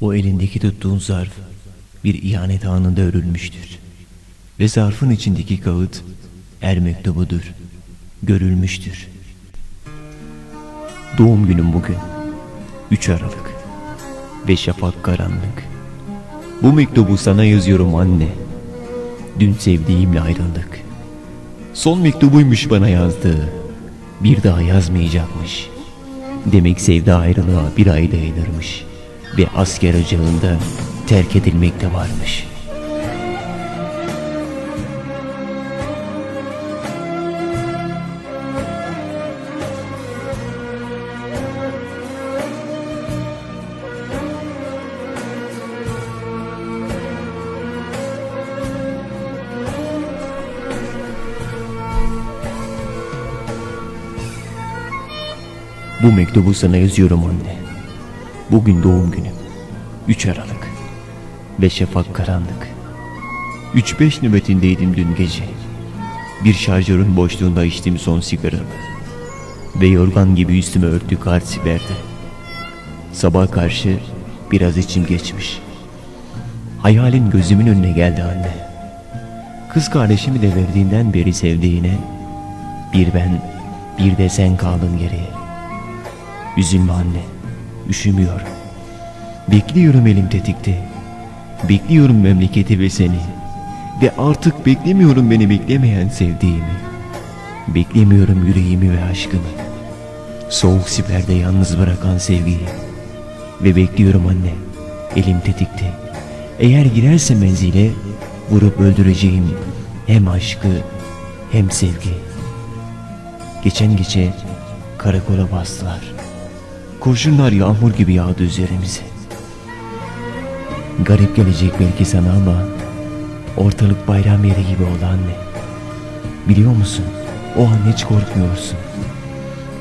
O elindeki tuttuğun zarf bir ihanet anında örülmüştür. Ve zarfın içindeki kağıt er mektubudur. Görülmüştür. Doğum günüm bugün. 3 Aralık. Ve şafak karanlık. Bu mektubu sana yazıyorum anne. Dün sevdiğimle ayrıldık. Son mektubuymuş bana yazdığı. Bir daha yazmayacakmış. Demek sevda ayrılığa bir ay dayanırmış. Ve asker ocağında terk edilmekte varmış. Bu mektubu sana yazıyorum anne. Bugün doğum günüm. 3 Aralık. Ve şafak karanlık. 3-5 nöbetindeydim dün gece. Bir şarjörün boşluğunda içtim son sigaramı. Ve yorgan gibi üstüme örttü kar siberde. Sabah karşı biraz içim geçmiş. Hayalin gözümün önüne geldi anne. Kız kardeşimi de verdiğinden beri sevdiğine bir ben bir de sen kaldın geriye. Üzülme anne. Üşümüyorum. Bekliyorum elim tetikte. Bekliyorum memleketi ve seni. Ve artık beklemiyorum beni beklemeyen sevdiğimi. Beklemiyorum yüreğimi ve aşkımı. Soğuk siperde yalnız bırakan sevgiyi. Ve bekliyorum anne. Elim tetikte. Eğer girerse menzile vurup öldüreceğim hem aşkı hem sevgi. Geçen gece karakola bastılar. Kurşunlar yağmur gibi yağdı üzerimize. Garip gelecek belki sana ama ortalık bayram yeri gibi oldu anne. Biliyor musun? O an hiç korkmuyorsun.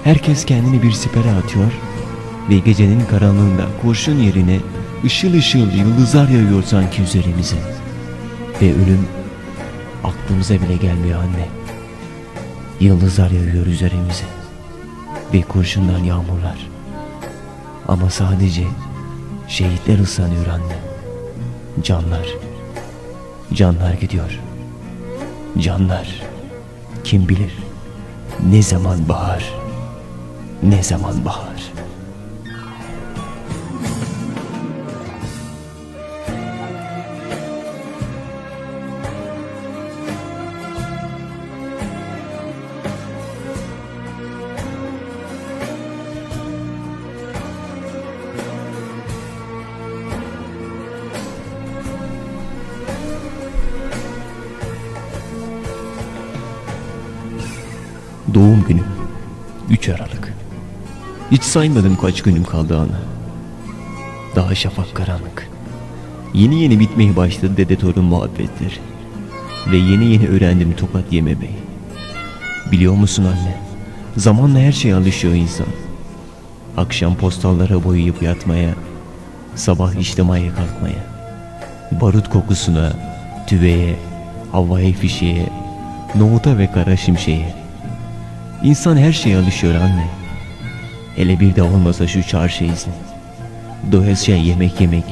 Herkes kendini bir sipere atıyor ve gecenin karanlığında kurşun yerine ışıl ışıl yıldızlar yağıyor sanki üzerimize. Ve ölüm aklımıza bile gelmiyor anne. Yıldızlar yağıyor üzerimize ve kurşundan yağmurlar. Ama sadece şehitler ıslanıyor anne. Canlar. Canlar gidiyor. Canlar. Kim bilir ne zaman bahar. Ne zaman bahar. Doğum günüm. 3 Aralık. Hiç saymadım kaç günüm kaldı ana Daha şafak karanlık. Yeni yeni bitmeye başladı dede torun muhabbetleri Ve yeni yeni öğrendim tokat yememeyi. Biliyor musun anne? Zamanla her şey alışıyor insan. Akşam postallara boyayıp yatmaya Sabah işlemaya kalkmaya Barut kokusuna Tüveye Havaya fişeğe Nohuta ve kara şimşeğe İnsan her şeye alışıyor anne. Hele bir de olmasa şu çarşı izni. Doyasıya yemek yemek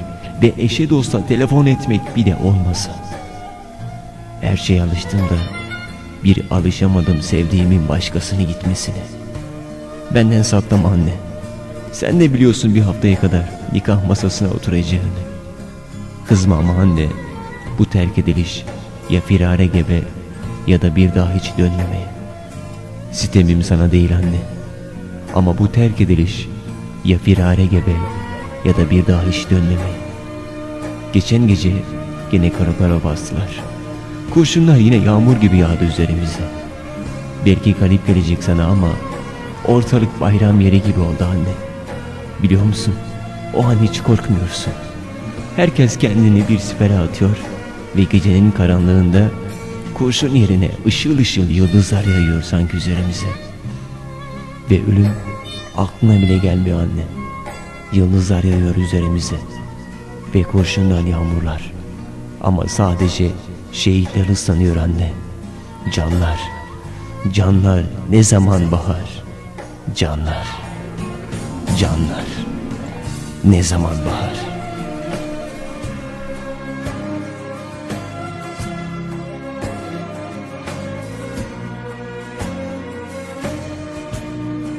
ve eşe dosta telefon etmek bir de olmasa. Her şeye alıştığımda bir alışamadım sevdiğimin başkasını gitmesine. Benden saklama anne. Sen de biliyorsun bir haftaya kadar nikah masasına oturacağını. Kızma ama anne. Bu terk ediliş ya firare gebe ya da bir daha hiç dönmemeye. Sitemim sana değil anne. Ama bu terk ediliş ya firare gebe ya da bir daha hiç dönmeme. Geçen gece gene karakola bastılar. Kurşunlar yine yağmur gibi yağdı üzerimize. Belki garip gelecek sana ama ortalık bayram yeri gibi oldu anne. Biliyor musun? O an hiç korkmuyorsun. Herkes kendini bir sipere atıyor ve gecenin karanlığında kurşun yerine ışıl ışıl yıldızlar yağıyor sanki üzerimize. Ve ölüm aklına bile gelmiyor anne. Yıldızlar yağıyor üzerimize. Ve kurşundan yağmurlar. Ama sadece şehitler ıslanıyor anne. Canlar, canlar ne zaman bahar? Canlar, canlar ne zaman bahar?